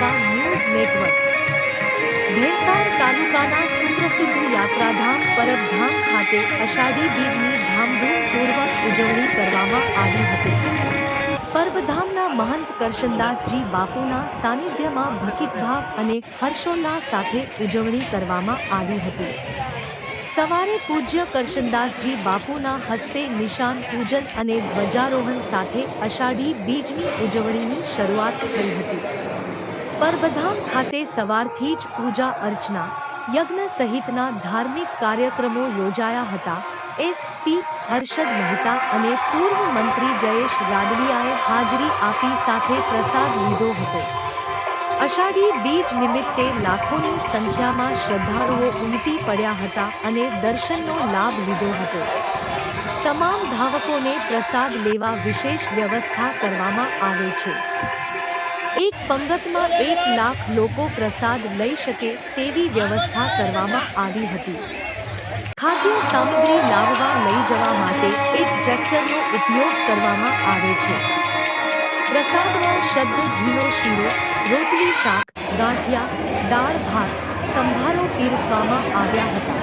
બાબા news network. ભેંસાર તાલુકાના સુપ્રસિદ્ધ યાત્રાધામ પરબધામ ખાતે અષાઢી બીજની ધામધૂમપૂર્વક ઉજવણી કરવામાં આવી હતી. પર્વધામના મહંત કરશનદાસજી બાપુના સાનિધ્યમાં ભકિતભાવ અને હર્ષોલ્લાસ સાથે ઉજવણી કરવામાં આવી હતી. સવારે પૂજ્ય કરશનદાસજી બાપુના હસ્તે નિશાન પૂજન અને ધ્વજારોહણ સાથે અષાઢી બીજની ઉજવણીની શરૂઆત થઈ હતી. પરબધામ ખાતે સવારથી જ પૂજા અર્ચના, યજ્ઞ સહિતના ધાર્મિક કાર્યક્રમો યોજાયા હતા. એસ. પી. હર્ષદ મહેતા અને પૂર્વ મંત્રી જયેશ રાદડિયાએ હાજરી આપી સાથે પ્રસાદ લીધો હતો. અષાઢી બીજ નિમિત્તે લાખોની સંખ્યામાં શ્રદ્ધાળુઓ ઉમટી પડ્યા હતા અને દર્શનનો લાભ લીધો હતો. તમામ ભાવકોને પ્રસાદ લેવા વિશેષ વ્યવસ્થા કરવામાં આવે છે. એક પંગતમાં એક લાખ લોકો પ્રસાદ લઈ શકે તેવી વ્યવસ્થા કરવામાં આવી હતી. ખાદ્ય સામગ્રી લાવવા લઈ જવા માટે એક ટ્રેક્ટરનો ઉપયોગ કરવામાં આવે છે. પ્રસાદમાં શબ્દ, ઘીનો શીરો, રોટલી શાક, ગાંઠિયા, દાળ ભાત, સંભારો પીરસવામાં આવ્યા હતા.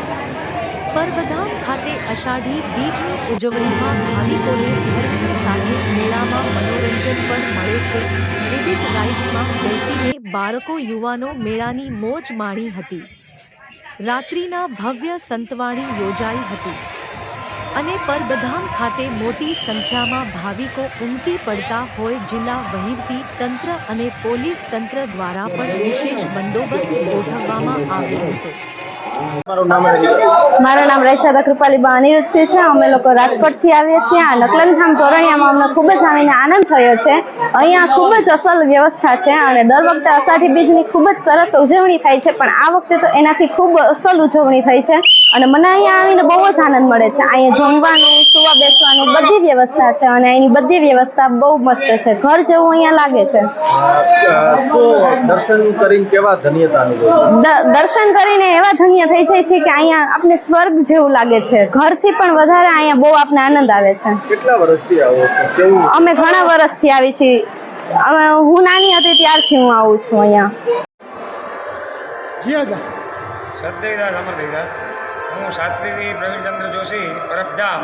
પરબધામ ખાતે અષાઢી બીજની ઉજવણીમાં ભાવિકોને ધર્મની સાથે મેળામાં મનોરંજન પણ મળે છે. વિવિધ રાઇડ્સમાં બેસીને બાળકો યુવાનો મેળાની મોજ માણી હતી. રાત્રિના ભવ્ય સંતવાણી યોજાઈ હતી. અને પરબધામ ખાતે મોટી સંખ્યામાં ભાવિકો ઉમટી પડતા હોય જિલ્લા વહીવટી તંત્ર અને પોલીસ તંત્ર દ્વારા પણ વિશેષ બંદોબસ્ત ગોઠવવામાં આવ્યો હતો. મારું નામ રૈસાદા કૃપાલીબા અનિરુદ્ધસિંહ છે અમે લોકો રાજકોટથી આવીએ છીએ. આ નકલનધામ તોરણિયામાં અમને ખૂબ જ આવીને આનંદ થયો છે. અહીંયા ખૂબ જ અસલ વ્યવસ્થા છે અને દર વખતે અષાઢી બીજની ખૂબ જ સરસ ઉજવણી થાય છે પણ આ વખતે તો એનાથી ખૂબ અસલ ઉજવણી થઈ છે અને મને અહીંયા આવીને બહુ જ આનંદ મળે છે. અહીંયા જમવાનું સુવા બેસવાનું બધી વ્યવસ્થા છે અને અહીંની બધી વ્યવસ્થા બહુ મસ્ત છે. ઘર જેવું અહીંયા લાગે છે. દર્શન કરીને કેવા ધન્યતા દ- દર્શન કરીને એવા ધન્ય થઈ જાય છે કે અહીંયા આપણે સ્વર્ગ જેવું લાગે છે. ઘરથી પણ વધારે અહીંયા બહુ આપને આનંદ આવે છે. કેટલા વર્ષથી આવો છો? અમે ઘણા વર્ષથી આવી છીએ. અમે હું નાની હતી ત્યારથી હું આવું છું અહીંયા. જી. હતા સદૈદાસ અમરદૈદાસ હું શાસ્ત્રીજી પ્રવીણચંદ્ર જોશી પરબધામ.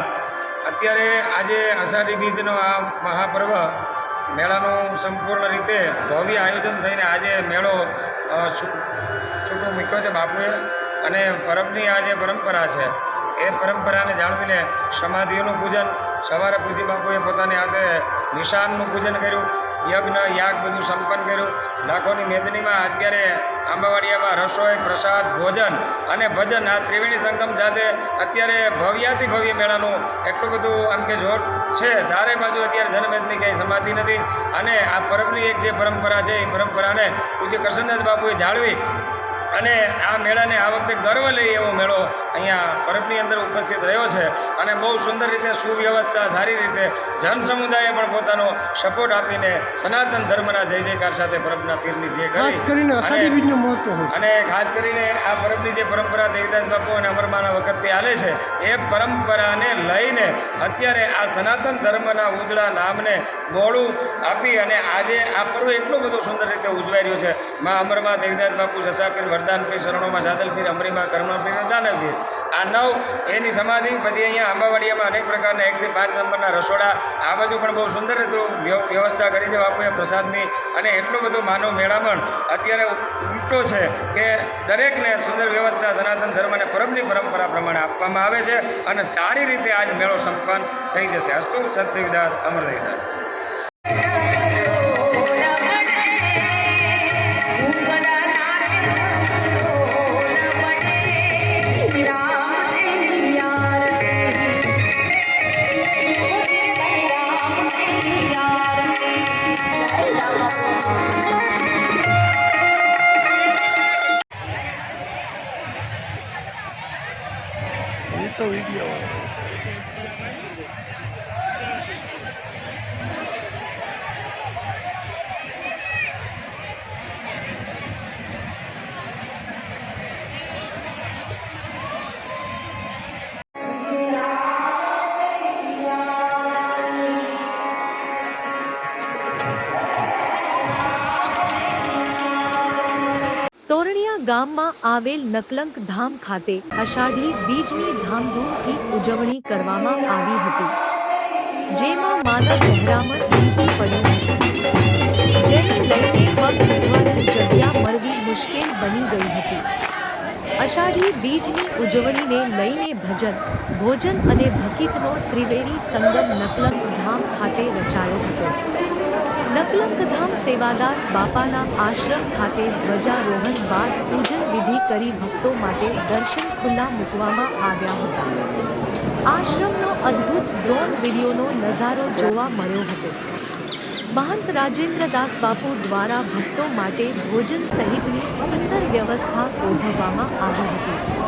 અત્યારે આજે અષાઢી બીજનો આ મહાપર્વ મેળાનું સંપૂર્ણ રીતે ભવ્ય આયોજન થઈને આજે મેળો છૂટું મૂક્યો છે બાપુએ. અને પરબની આ જે પરંપરા છે, એ પરંપરાને જાળવીને સમાધિઓનું પૂજન, સવારે પૂજી બાપુએ પોતાની હાથે નિશાનનું પૂજન કર્યું, યજ્ઞ, યાગ બધું સંપન્ન કર્યું. લાખોની મેદનીમાં અત્યારે આંબાવાડિયામાં રસોઈ, પ્રસાદ, ભોજન અને ભજન આ ત્રિવેણી સંગમ સાથે અત્યારે ભવ્યાથી ભવ્ય મેળાનું એટલું બધું આમ કે જોર છે. ચારે બાજુ અત્યારે જનમેદની કંઈ સમાધિ નથી. અને આ પરબની એક જે પરંપરા છે, એ પરંપરાને પૂજ્ય કૃષ્ણદાસ બાપુએ જાળવી અને આ મેળાને આ વખતે ગર્વ લઈ એવો મેળો અહીંયા પરબની અંદર ઉપસ્થિત રહ્યો છે. અને બહુ સુંદર રીતે સુવ્યવસ્થા સારી રીતે જન સમુદાયે પણ પોતાનો સપોર્ટ આપીને સનાતન ધર્મના જય જયકાર સાથે પરબના પીરની જે ખાસ કરીને અષાઢી અને- બીજનું મહત્વ અને ખાસ કરીને આ પરબની જે પરંપરા દેવદાસ બાપુ અને અમરમાના વખતથી હાલે છે એ પરંપરાને લઈને અત્યારે આ સનાતન ધર્મના ઉજળા નામને બોળું આપી અને આજે આ પર્વ એટલો બધો સુંદર રીતે ઉજવાઈ રહ્યો છે. મા અમરમાં દેવદાસ બાપુ જસાપીર વરદાનપીર શરણોમાં સાદલપીર અમરીમાં કર્મપીર દાનવ પીર. આ નવ, એની સમાધિ, પછી અહીંયા આંબાવાડિયામાં અનેક પ્રકારના એકથી પાંચ નંબરના રસોડા. આ બાજુ પણ બહુ સુંદર રીતે વ્યવસ્થા કરી છે બાપુએ પ્રસાદની. અને એટલો બધો માનવ મેળામણ અત્યારે ઉમટો છે કે દરેકને સુંદર વ્યવસ્થા, સનાતન ધર્મ અને પરમની પરંપરા પ્રમાણે આપવામાં આવે છે. અને સારી રીતે આજ મેળો સંપન્ન થઈ જશે. અસ્તુ સત્યવિદાસ અમરદેવદાસ એ તો ગામમાં આવેલ નકલંક ધામ ખાતે અષાઢી બીજની ધામધૂમથી ઉજવણી કરવામાં આવી હતી, જેમાં માનવ મહેરામણ ઉમટી પડ્યું જેને લઈને પગની જગ્યા મળવી મુશ્કેલ બની ગઈ હતી. અષાઢી બીજની ઉજવણીને લઈને ભજન, ભોજન અને ભકિતનો ત્રિવેણી સંગમ નકલંક ધામ ખાતે રચાયો હતો. નકલંક ધામ સેવાદાસ બાપાના આશ્રમ ખાતે ધ્વજારોહણ બાદ પૂજન વિધિ કરી ભક્તો માટે દર્શન ખુલ્લા મૂકવામાં આવ્યા હતા. આશ્રમનો અદ્ભુત ડ્રોન વિડીયોનો નજારો જોવા મળ્યો હતો. મહંત રાજેન્દ્રદાસ બાપુ દ્વારા ભક્તો માટે ભોજન સહિતની સુંદર વ્યવસ્થા ગોઠવવામાં આવી હતી.